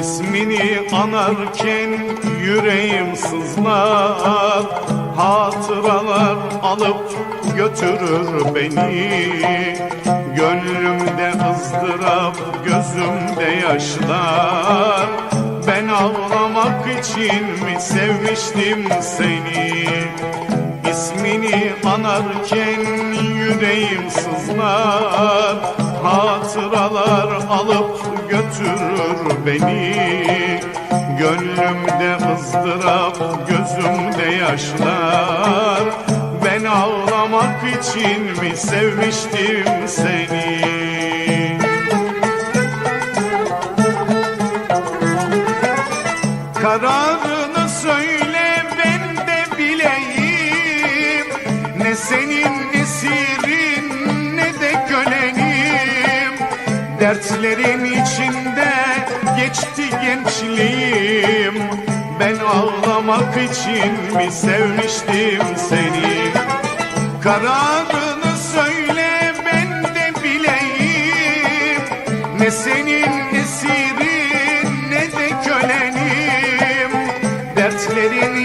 İsmini anarken yüreğim sızlar. Hatıralar alıp götürür beni. Gönlümde ızdırap, gözümde yaşlar. Ben ağlamak için mi sevmiştim seni? İsmini anarken yüreğim sızlar Hatıralar alıp götürür beni. Gönlümde ızdırap, gözümde yaşlar. Ben ağlamak için mi sevmiştim seni? Kararını söyle ben de bileyim. Ne senin esirin Dertlerin içinde geçti gençliğim. Ben ağlamak için mi sevmiştim seni? Kararını söyle ben de bileyim. Ne senin esirin ne de kölenim. Dertlerin